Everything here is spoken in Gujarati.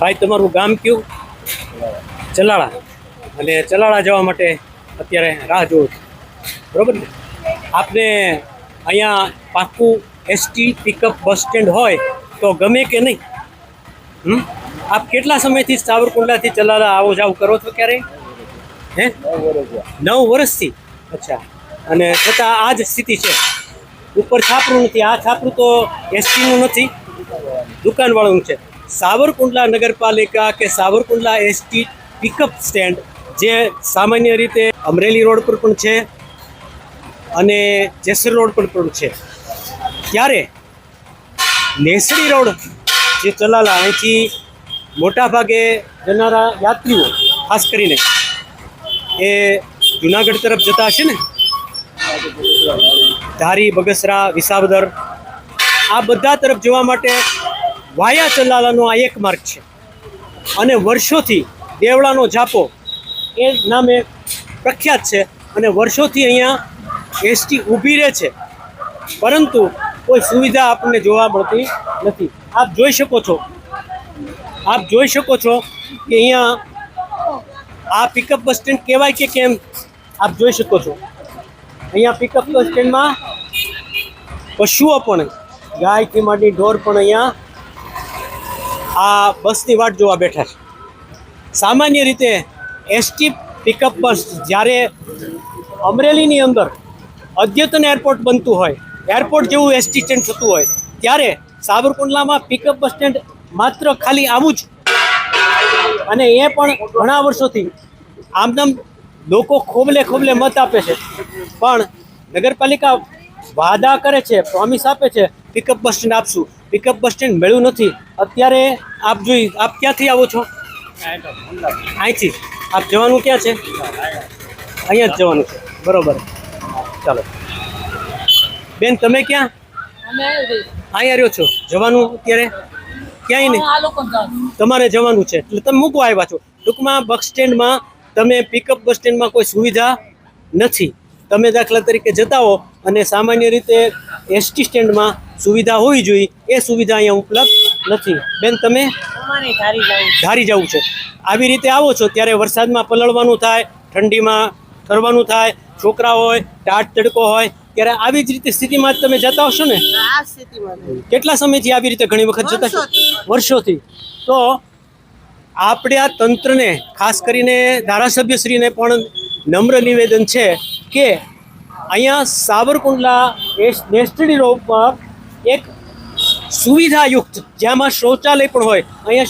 ભાઈ, તમારું ગામ કયું? ચલાળા. અને ચલાળા જવા માટે અત્યારે રાહ જોઉં છું. બરાબર ને? આપને અહીંયા પાક્કું એસટી પિકઅપ બસ સ્ટેન્ડ હોય તો ગમે કે નહીં? હમ? આપ કેટલા સમયથી સાવરકુંડલાથી ચલાળા આવો જાવ કરો છો ક્યારે હે? નવ વર્ષથી? અચ્છા. અને છતાં આ જ સ્થિતિ છે. ઉપર છાપરું નથી. આ છાપરું તો એસટીનું નથી. દુકાનવાળું છે. સાવરકુંડલા નગરપાલિકા કે સાવરકુંડલા એસટી પિકઅપ સ્ટેન્ડ જે સામાન્ય રીતે અમરેલી રોડ પર પણ છે અને જેસર રોડ પર પણ છે. ત્યારે નેસડી રોડ જે ચલાલા, અહીંથી મોટા ભાગે જનારા યાત્રીઓ, ખાસ કરીને એ જુનાગઢ તરફ જતા હશે ને, ધારી, બગસરા, વિસાવદર, આ બધા તરફ જોવા માટે વાયા ચલાલાનો આ એક માર્ગ છે. અને વર્ષોથી દેવળાનો જાપો એ નામે પ્રખ્યાત છે અને વર્ષોથી અહીંયા એસટી ઊભી રહે છે. પરંતુ કોઈ સુવિધા આપણને જોવા મળતી નથી. આપ જોઈ શકો છો. આપ જોઈ શકો છો કે અહીંયા આ પિકઅપ બસ સ્ટેન્ડ કહેવાય કે કેમ? આપ જોઈ શકો છો. અહીંયા પિકઅપ બસ સ્ટેન્ડમાં પશુઓ પણ ગાયથી માંડી ઢોર પણ અહીંયા આ બસની વાટ જોવા બેઠા છે. સામાન્ય રીતે એસટી પિકઅપ બસ જ્યારે અમરેલીની અંદર અદ્યતન એરપોર્ટ બનતું હોય એરપોર્ટ જેવું એસટી સ્ટેન્ડ થતું હોય, ત્યારે સાબરકુંડલામાં પિકઅપ બસ સ્ટેન્ડ માત્ર ખાલી આવું જ. અને એ પણ ઘણા વર્ષોથી આમદમ લોકો ખોબલે ખોબલે મત આપે છે. પણ નગરપાલિકા વાદા કરે છે પ્રોમિસ આપે છે પિકઅપ બસ સ્ટેન્ડ આપશું. પિકઅપ બસ સ્ટેન્ડ મળ્યું નથી. અત્યારે આપ જોઈ આપ ક્યાંથી આવો છો? અહીંથી. આપ જવાનું ક્યાં છે? અહીંયા જ જવાનું છે. બરોબર. ચાલો. બેન તમે ક્યાં? અહીંયા રહ્યો છો. જવાનું અત્યારે? ક્યાંય નહીં. તમારે જવાનું છે. એટલે તમે મૂકવા આવ્યા છો ટૂંકમાં બસ સ્ટેન્ડમાં તમે પિકઅપ બસ સ્ટેન્ડમાં કોઈ સુવિધા નથી. તમે દાખલા તરીકે જતા હો અને સામાન્ય રીતે એસટી સ્ટેન્ડમાં સુવિધા હોવી જોઈએ. એ સુવિધા અહીંયા ઉપલબ્ધ નથી. બેન તમે ધારી જવું છે. આવી રીતે આવો છો ત્યારે વરસાદમાં પલળવાનું થાય ઠંડીમાં ઠરવાનું થાય છોકરા હોય ટાટ તડકો હોય ત્યારે આવી જ રીતે સ્થિતિમાં જ તમે જતા હશો ને? કેટલા સમયથી આવી રીતે ઘણી વખત જતા છો. વર્ષોથી. તો આપણે આ તંત્રને ખાસ કરીને ધારાસભ્યશ્રીને પણ નમ્ર નિવેદન છે કે અહીંયા સાબરકુંડલા એસ- નેસ્ટડી રોડ પર એક સુવિધાયુક્ત જેમાં શૌચાલય પણ હોય. અહીંયા